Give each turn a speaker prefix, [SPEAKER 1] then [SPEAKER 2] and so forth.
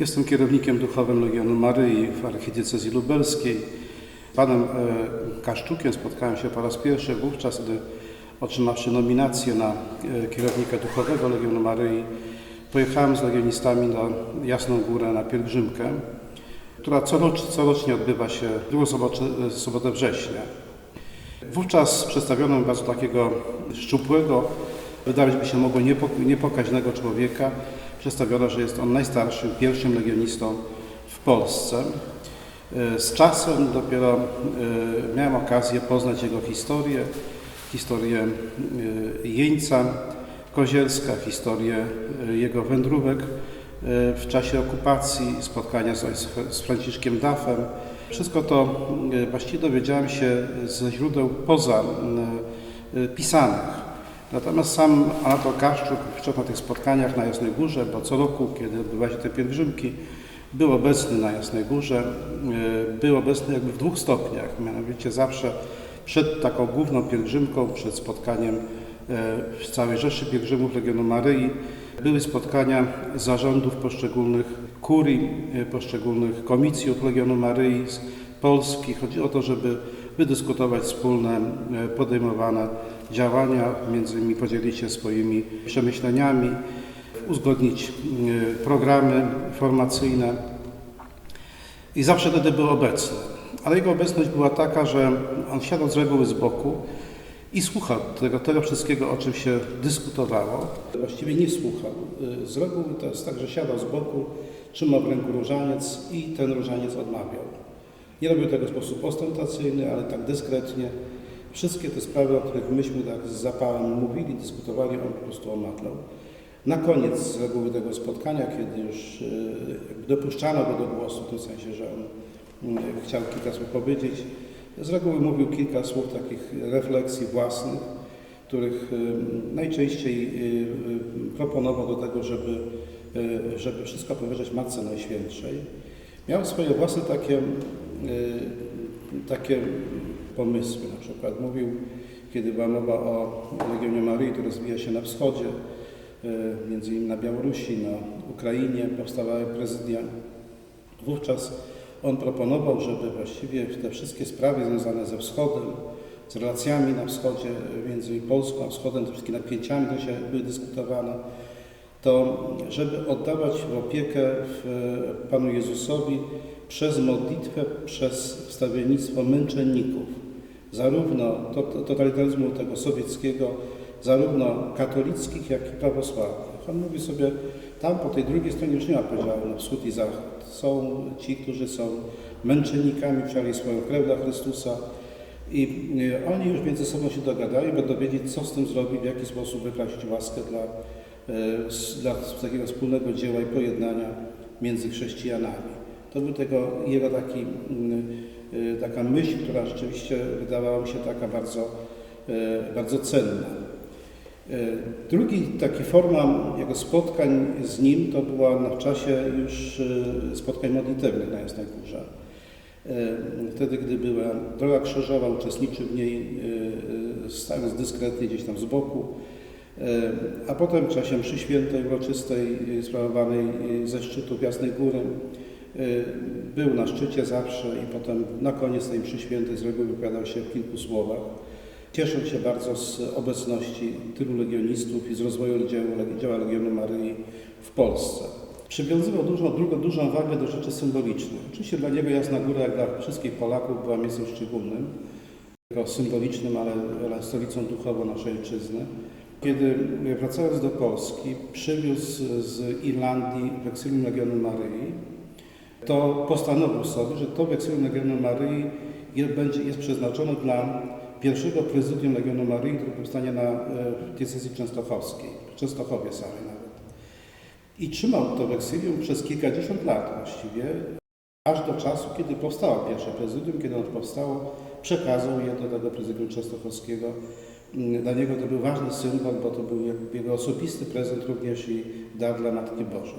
[SPEAKER 1] Jestem kierownikiem duchowym Legionu Maryi w archidiecezji lubelskiej. Panem e, Kaszczukiem spotkałem się po raz pierwszy wówczas, gdy otrzymawszy nominację na e, kierownika duchowego Legionu Maryi, pojechałem z legionistami na Jasną Górę na pielgrzymkę, która corocz, corocznie odbywa się drugą sobotę, sobotę września. Wówczas przedstawiono mi bardzo takiego szczupłego, wydawać by się mogło niepok- niepokaźnego człowieka. Przedstawiono, że jest on najstarszym, pierwszym legionistą w Polsce. E, Z czasem dopiero e, miałem okazję poznać jego historię, historię e, jeńca Kozielska, historię jego wędrówek w czasie okupacji, spotkania z, z Franciszkiem Dafem. Wszystko to właściwie dowiedziałem się ze źródeł poza pisanych. Natomiast sam Anatol Kaszczuk wczoraj na tych spotkaniach na Jasnej Górze, bo co roku, kiedy odbywa się te pielgrzymki, był obecny na Jasnej Górze. e, Był obecny jakby w dwóch stopniach. Mianowicie zawsze przed taką główną pielgrzymką, przed spotkaniem e, w całej Rzeszy Pielgrzymów Legionu Maryi, były spotkania zarządów poszczególnych kurii, e, poszczególnych komisjów Legionu Maryi Polski. Chodzi o to, żeby wydyskutować wspólne e, podejmowane działania, między innymi podzielić się swoimi przemyśleniami, uzgodnić e, programy formacyjne i zawsze wtedy był obecny. Ale jego obecność była taka, że on siadał z reguły z boku i słuchał tego, tego wszystkiego, o czym się dyskutowało. Właściwie nie słuchał. Y, Z reguły to jest tak, że siadał z boku, trzymał w ręku różaniec i ten różaniec odmawiał. Nie robił tego w sposób ostentacyjny, ale tak dyskretnie. Wszystkie te sprawy, o których myśmy tak z zapałem mówili, dyskutowali, on po prostu omawiał. Na koniec z reguły tego spotkania, kiedy już jakby dopuszczano go do głosu, w tym sensie, że on y, chciał kilka słów powiedzieć, z reguły mówił kilka słów takich refleksji własnych, których y, najczęściej y, proponował do tego, żeby, żeby wszystko powierzać Matce Najświętszej. Miał swoje własne takie, takie pomysły. Na przykład mówił, kiedy była mowa o Legionie Maryi, który rozwija się na wschodzie, y, między innymi na Białorusi, na Ukrainie powstawały prezydia. Wówczas on proponował, żeby właściwie te wszystkie sprawy związane ze wschodem, z relacjami na wschodzie między Polską a wschodem, te wszystkie napięciami, które się były dyskutowane, to żeby oddawać w opiekę Panu Jezusowi przez modlitwę, przez wstawiennictwo męczenników, zarówno to- to- totalitaryzmu tego sowieckiego, zarówno katolickich, jak i prawosławnych. On mówi sobie, tam po tej drugiej stronie już nie ma podziału na wschód i zachód. Są ci, którzy są męczennikami, wzięli swoją krew dla Chrystusa i y, oni już między sobą się dogadają i będą wiedzieć, co z tym zrobić, w jaki sposób wyrazić łaskę dla, s- dla takiego wspólnego dzieła i pojednania między chrześcijanami. To był tego, jego taki, y, y, taka myśl, która rzeczywiście wydawała mi się taka bardzo, y, bardzo cenna. E, Drugi taki forma jego spotkań z nim to była na czasie już spotkań modlitewnych na Jasnej Górze. Wtedy, gdy była droga krzyżowa, uczestniczył w niej stając dyskretnie gdzieś tam z boku, a potem w czasie mszy świętej uroczystej sprawowanej ze szczytu Jasnej Góry był na szczycie zawsze i potem na koniec tej mszy świętej z reguły wypowiadał się w kilku słowach. Cieszył się bardzo z obecności tylu legionistów i z rozwoju dzieła Legionu Maryi w Polsce. Przywiązywał dużą, dużą, dużą wagę do rzeczy symbolicznych. Oczywiście dla niego Jasna Góra, jak dla wszystkich Polaków, była miejscem szczególnym, tylko symbolicznym, ale, ale stolicą duchową naszej ojczyzny. Kiedy wracając do Polski, przywiózł z Irlandii weksylium Legionu Maryi, to postanowił sobie, że to weksylium Legionu Maryi będzie, jest przeznaczone dla pierwszego prezydium Legionu Maryi, które powstanie na e, diecezji częstochowskiej, Częstochowie samej nawet. I trzymał to weksylium przez kilkadziesiąt lat właściwie, aż do czasu, kiedy powstało pierwsze prezydium, kiedy ono powstało, przekazał je do tego prezydium częstochowskiego. Mm, Dla niego to był ważny symbol, bo to był jego osobisty prezent również i dar dla Matki Bożej.